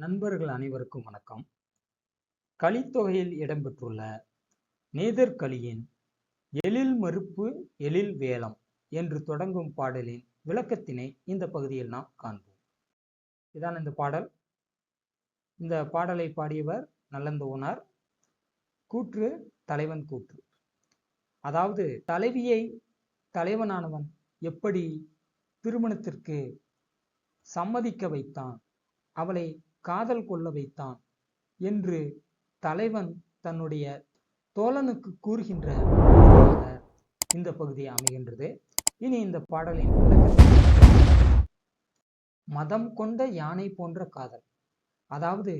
நண்பர்கள் அனைவருக்கும் வணக்கம். கலித்தொகையில் இடம்பெற்றுள்ள நேதர்களியின் எழில் மறுப்பு எழில் வேலம் என்று தொடங்கும் பாடலின் விளக்கத்தினை இந்த பகுதியில் நாம் காண்போம். இதான் இந்த பாடல். இந்த பாடலை பாடியவர் நல்லந்தோனார். கூற்று தலைவன் கூற்று. அதாவது தலைவியை தலைவனானவன் எப்படி திருமணத்திற்கு சம்மதிக்க வைத்தான் அவளை காதல் கொள்ள வைத்தான் என்று தலைவன் தன்னுடைய தோழனுக்கு கூறுகின்ற இந்த பகுதி அமைகின்றது. இனி இந்த பாடலின் மதம் கொண்ட யானை போன்ற காதல். அதாவது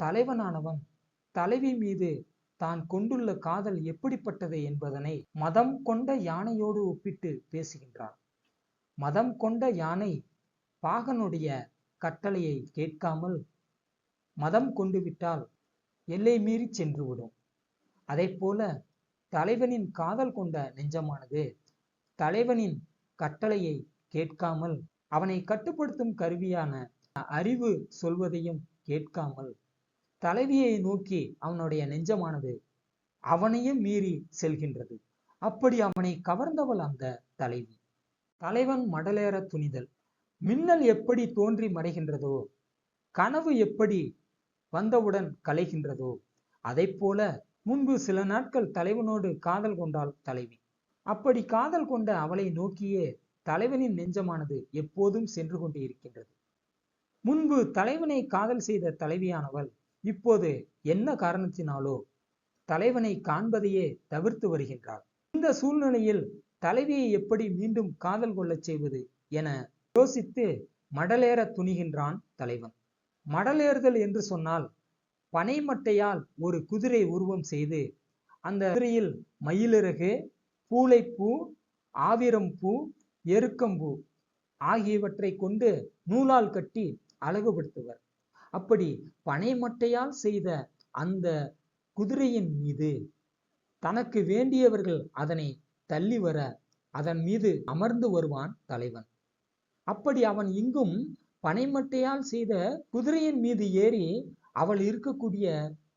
தலைவனானவன் தலைவி மீது தான் கொண்டுள்ள காதல் எப்படிப்பட்டது என்பதனை மதம் கொண்ட யானையோடு ஒப்பிட்டு பேசுகின்றான். மதம் கொண்ட யானை பாகனுடைய கட்டளையை கேட்காமல் மதம் கொண்டு விட்டால் எல்லை மீறி சென்று விடும். அதை போல தலைவனின் காதல் கொண்ட நெஞ்சமானது தலைவனின் கட்டளையை கேட்காமல் அவனை கட்டுப்படுத்தும் கருவியான அறிவு சொல்வதையும் கேட்காமல் தலைவியை நோக்கி அவனுடைய நெஞ்சமானது அவனையும் மீறி செல்கின்றது. அப்படி அவனை கவர்ந்தவள் அந்த தலைவி. தலைவன் மடலேற துணிதல். மின்னல் எப்படி தோன்றி மறைகின்றதோ கனவு எப்படி வந்தவுடன் கலைகின்றதோ? அதை போல முன்பு சில நாட்கள் தலைவனோடு காதல் கொண்டாள் தலைவி. அப்படி காதல் கொண்ட அவளை நோக்கியே தலைவனின் நெஞ்சமானது எப்போதும் சென்று கொண்டு இருக்கின்றது. முன்பு தலைவனை காதல் செய்த தலைவியானவள் இப்போது என்ன காரணத்தினாலோ தலைவனை காண்பதையே தவிர்த்து வருகின்றாள். இந்த சூழ்நிலையில் தலைவியை எப்படி மீண்டும் காதல் கொள்ளச் செய்வது என யோசித்து மடலேற துணிகின்றான் தலைவன். மடலேறுதல் என்று சொன்னால் பனைமட்டையால் ஒரு குதிரை உருவம் செய்து அந்த குதிரையில் மயிலிறகு பூளைப்பூ ஆவிரம்பூ எருக்கம்பூ ஆகியவற்றை கொண்டு நூலால் கட்டி அழகுபடுத்துவர். அப்படி பனைமட்டையால் செய்த அந்த குதிரையின் மீது தனக்கு வேண்டியவர்கள் அதனை தள்ளி வர அதன் மீது அமர்ந்து வருவான் தலைவன். அப்படி அவன் இங்கும் பனைமட்டையால் செய்த குதிரையின் மீது ஏறி அவள் இருக்கக்கூடிய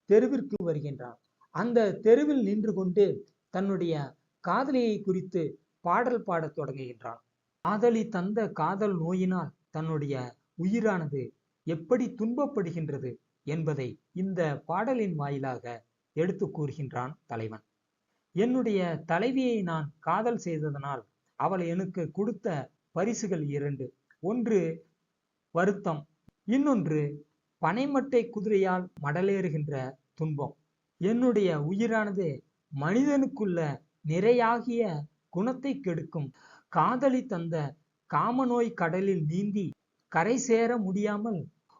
தெருவிற்கு வருகின்றான் அந்த தெருவில் நின்று கொண்டு தன்னுடைய காதலியை குறித்து பாடல் பாடத் தொடங்குகின்றான் காதலி தந்த காதல் நோயினால் தன்னுடைய உயிரானது எப்படி துன்பப்படுகின்றது என்பதை இந்த பாடலின் வாயிலாக எடுத்து கூறுகின்றான் தலைவன். என்னுடைய தலைவியை நான் காதல் செய்ததனால் அவள் எனக்கு கொடுத்த பரிசுகள் இரண்டு. ஒன்று வருத்தம். இன்னொன்று பனைமட்டை குதிரையால் மடலேறுகின்ற துன்பம். என்னுடைய உயிரானது மனிதனுக்குள்ள நிறையாகிய குணத்தை கெடுக்கும். காதலி தந்த காமநோய் கடலில் நீந்தி கரை சேர முடியாமல்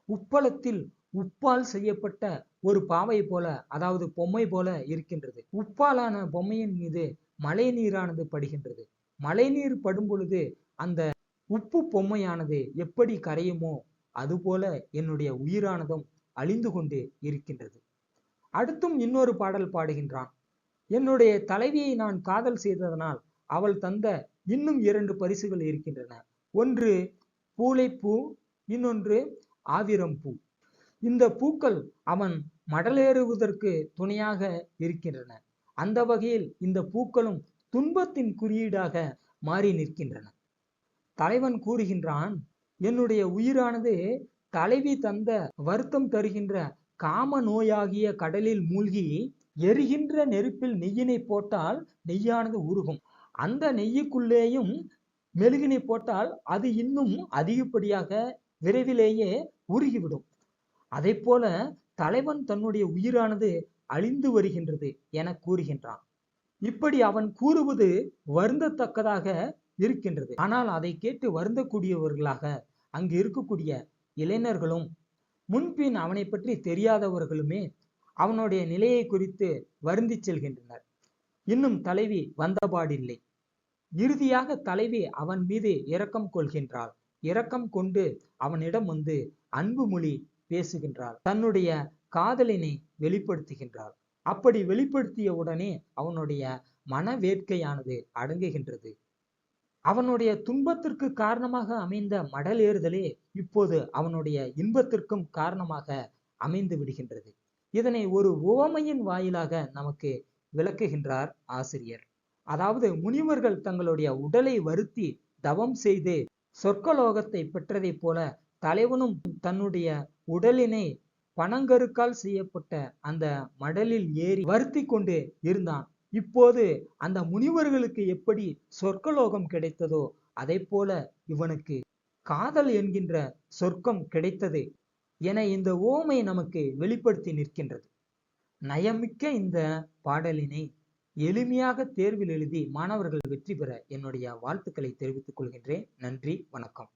உப்பளத்தில் உப்பால் செய்யப்பட்ட ஒரு பாவை போல அதாவது பொம்மை போல இருக்கின்றது. உப்பாலான பொம்மையின் மீது மழை நீரானது படுகின்றது. மழை நீர் படும் பொழுது அந்த உப்பு பொம்மையானது எப்படி கரையுமோ அதுபோல என்னுடைய உயிரானதும் அழிந்து கொண்டு இருக்கின்றது. அடுத்தும் இன்னொரு பாடல் பாடுகின்றான். என்னுடைய தலைவியை நான் காதல் செய்ததனால் அவள் தந்த இன்னும் இரண்டு பரிசுகள் இருக்கின்றன. ஒன்று பூளைப்பூ இன்னொன்று ஆவிரம் பூ இந்த பூக்கள் அவன் மடலேறுவதற்கு துணையாக இருக்கின்றன. அந்த வகையில் இந்த பூக்களும் துன்பத்தின் குறியீடாக மாறி நிற்கின்றன. தலைவன் கூறுகின்றான் என்னுடைய உயிரானது தலைவி தந்த வருத்தம் தருகின்ற காம நோயாகிய கடலில் மூழ்கி எரிகின்ற நெருப்பில் நெய்யினை போட்டால் நெய்யானது உருகும். அந்த நெய்யுக்குள்ளேயும் மெழுகினை போட்டால் அது இன்னும் அதிகப்படியாக விரைவிலேயே உருகிவிடும். அதை போல தலைவன் தன்னுடைய உயிரானது அழிந்து வருகின்றது என கூறுகின்றான். இப்படி அவன் கூறுவது வருந்தத்தக்கதாக இருக்கின்றது. ஆனால் அதை கேட்டு வருந்தக்கூடியவர்களாக அங்கு இருக்கக்கூடிய இளைஞர்களும் முன்பின் அவனை பற்றி தெரியாதவர்களுமே அவனுடைய நிலையை குறித்து வருந்தி செல்கின்றனர். இன்னும் தலைவி வந்தபாடில்லை. இறுதியாக தலைவி அவன் மீது இரக்கம் கொள்கின்றாள். இரக்கம் கொண்டு அவனிடம் வந்து அன்பு மொழி பேசுகின்றாள். தன்னுடைய காதலினை வெளிப்படுத்துகின்றாள். அப்படி வெளிப்படுத்திய உடனே அவனுடைய மன வேட்கையானது அடங்குகின்றது. அவனுடைய துன்பத்திற்கு காரணமாக அமைந்த மடல் ஏறுதலே இப்போது அவனுடைய இன்பத்திற்கும் காரணமாக அமைந்து விடுகின்றது. இதனை ஒரு உவமையின் வாயிலாக நமக்கு விளக்குகின்றார் ஆசிரியர். அதாவது முனிவர்கள் தங்களுடைய உடலை வருத்தி தவம் செய்து சொர்க்கலோகத்தை பெற்றதைப் போல தலைவனும் தன்னுடைய உடலினை பனங்கருக்கால் செய்யப்பட்ட அந்த மடலில் ஏறி வருத்தி கொண்டு இருந்தான். இப்போது அந்த முனிவர்களுக்கு எப்படி சொர்க்கலோகம் கிடைத்ததோ அதை போல இவனுக்கு காதல் என்கின்ற சொர்க்கம் கிடைத்தது என இந்த ஓமை நமக்கு வெளிப்படுத்தி நிற்கின்றது. நயமிக்க இந்த பாடலினை எளிமையாக தேர்வில் எழுதி மாணவர்கள் வெற்றி பெற என்னுடைய வாழ்த்துக்களை தெரிவித்துக் கொள்கின்றேன். நன்றி வணக்கம்.